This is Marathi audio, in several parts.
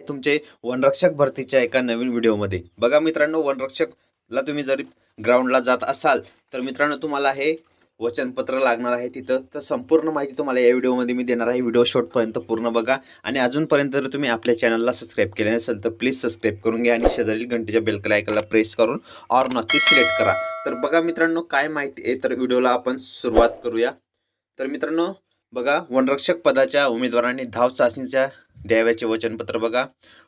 तुमचे वनरक्षक भरतीच्या एका नवीन व्हिडिओमध्ये. बघा मित्रांनो वनरक्षकला तुम्ही जरी ग्राउंडला जात असाल तर मित्रांनो तुम्हाला हे वचनपत्र लागणार आहे तिथं. तर संपूर्ण माहिती तुम्हाला या व्हिडिओमध्ये मी देणार आहे. व्हिडिओ शॉर्टपर्यंत पूर्ण बघा. आणि अजूनपर्यंत जर तुम्ही आपल्या चॅनलला सबस्क्राईब केले नसेल तर प्लीज सबस्क्राईब करून घ्या आणि शेजारील घंटेच्या बेलकला ऐकायला प्रेस करून ऑर नक्की सिलेक्ट करा. तर बघा मित्रांनो काय माहिती आहे? तर व्हिडिओला आपण सुरुवात करूया. तर मित्रांनो बघा वनरक्षक पदाच्या उमेदवारांनी धाव चाचणीच्या द्याव्याचे वचनपत्र बघा.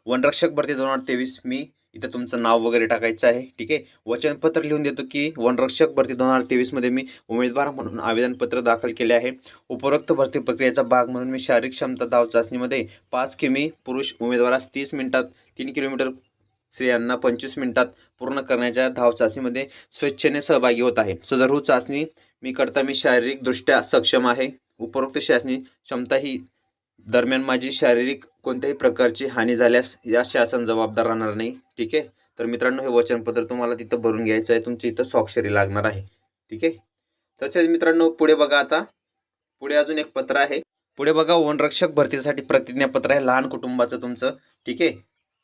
वनरक्षक भरती दोन हजार तेवीस मी इथं तुमचं नाव वगैरे टाकायचं आहे ठीक आहे? वचनपत्र लिहून देतो की वनरक्षक भरती दोन हजार तेवीसमध्ये मी उमेदवार म्हणून आवेदनपत्र दाखल केले आहे. उपरोक्त भरती प्रक्रियेचा भाग म्हणून मी शारीरिक क्षमता धाव चाचणीमध्ये पाच किमी पुरुष उमेदवारास तीस मिनिटात तीन किलोमीटर स्त्रियांना पंचवीस मिनिटात पूर्ण करण्याच्या धाव चाचणीमध्ये स्वेच्छेने सहभागी होत आहे. सदर हो चाचणी मी करता मी शारीरिकदृष्ट्या सक्षम आहे. उपरोक्त शासनी क्षमता ही दरम्यान माझी शारीरिक कोणत्याही प्रकारची हानी झाल्यास या शासन जबाबदार राहणार नाही. ठीक आहे? तर मित्रांनो हे वचनपत्र तुम्हाला तिथं भरून घ्यायचं आहे. तुमची इथं स्वाक्षरी लागणार आहे. ठीक आहे? तसेच मित्रांनो पुढे बघा आता. पुढे अजून एक पत्र आहे. पुढे बघा वनरक्षक भरतीसाठी प्रतिज्ञापत्र आहे. लहान कुटुंबाचं तुमचं. ठीक आहे?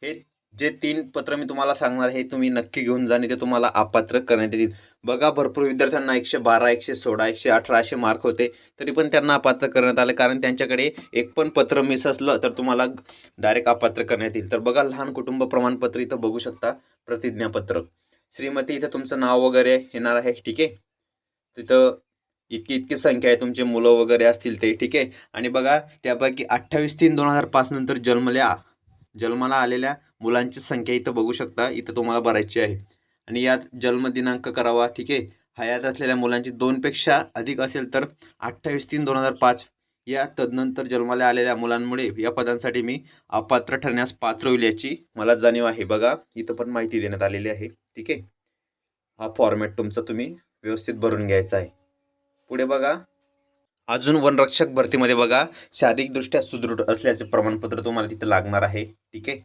हे जे तीन पत्र मी तुम्हाला सांगणार आहे तुम्ही नक्की घेऊन जा आणि ते तुम्हाला अपात्र करण्यात येतील. बघा भरपूर विद्यार्थ्यांना एकशे बारा एकशे सोळा एकशे अठरा असे मार्क होते तरी पण त्यांना अपात्र करण्यात आले कारण त्यांच्याकडे एक पण पत्र मिस असलं तर तुम्हाला डायरेक्ट अपात्र करण्यात येईल. तर बघा लहान कुटुंब प्रमाणपत्र इथं बघू शकता प्रतिज्ञापत्र. श्रीमती इथं तुमचं नाव वगैरे येणार आहे ठीक आहे? तिथं इतकी इतकी संख्या आहे तुमचे मुलं वगैरे असतील ते ठीक आहे? आणि बघा त्यापैकी अठ्ठावीस तीन दोन हजार पाच नंतर जन्मल्या जन्माला आलेल्या मुलांची संख्या इथं बघू शकता. इथं तुम्हाला भरायची आहे. आणि यात जन्मदिनांक करावा ठीक आहे. हयात असलेल्या मुलांची दोनपेक्षा अधिक असेल तर अठ्ठावीस तीन दोन हजार पाच या तदनंतर जन्माला आलेल्या मुलांमुळे या पदांसाठी मी अपात्र ठरण्यास पात्र होईल याची मला जाणीव आहे. बघा इथं पण माहिती देण्यात आलेली आहे ठीक आहे. हा फॉर्मॅट तुमचा तुम्ही व्यवस्थित भरून घ्यायचा आहे. पुढे बघा. अजून वनरक्षक भरतीमध्ये बघा शारीरिकदृष्ट्या सुदृढ असल्याचे प्रमाणपत्र तुम्हाला तिथं लागणार आहे ठीक आहे?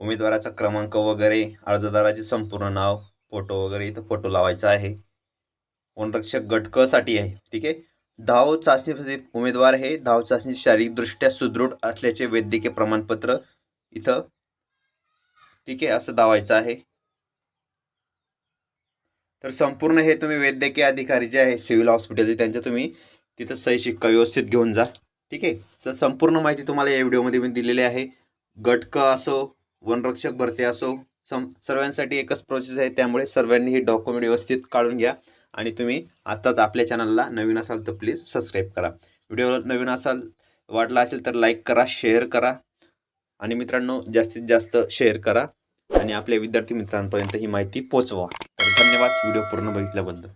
उमेदवाराचा क्रमांक वगैरे अर्जदाराचे संपूर्ण नाव फोटो वगैरे इथं फोटो लावायचा आहे. वनरक्षक गटकसाठी आहे ठीक आहे? धाव चाचणीमध्ये उमेदवार हे धाव चाचणी शारीरिकदृष्ट्या सुदृढ असल्याचे वैद्यकीय प्रमाणपत्र इथं ठीक आहे? असं दावायचं आहे. तर संपूर्ण हे तुम्ही वैद्यकीय अधिकारी जे आहे सिव्हिल हॉस्पिटलचे त्यांच्या तुम्ही तिथं सही शिक्का व्यवस्थित घेऊन जा. ठीक आहे? तर संपूर्ण माहिती तुम्हाला या व्हिडिओमध्ये मी दिलेली आहे. गटक असो वनरक्षक भरती असो सम सर्वांसाठी एकच प्रोसेस आहे. त्यामुळे सर्वांनी हे डॉक्युमेंट व्यवस्थित काढून घ्या आणि तुम्ही आत्ताच आपल्या चॅनलला नवीन असाल तर प्लीज सबस्क्राईब करा. व्हिडिओ नवीन असाल वाटला असेल तर लाईक करा शेअर करा आणि मित्रांनो जास्तीत जास्त शेअर करा आणि आपल्या विद्यार्थी मित्रांपर्यंत ही माहिती पोचवा तर धन्यवाद. व्हिडिओ पूर्ण बघितल्याबद्दल.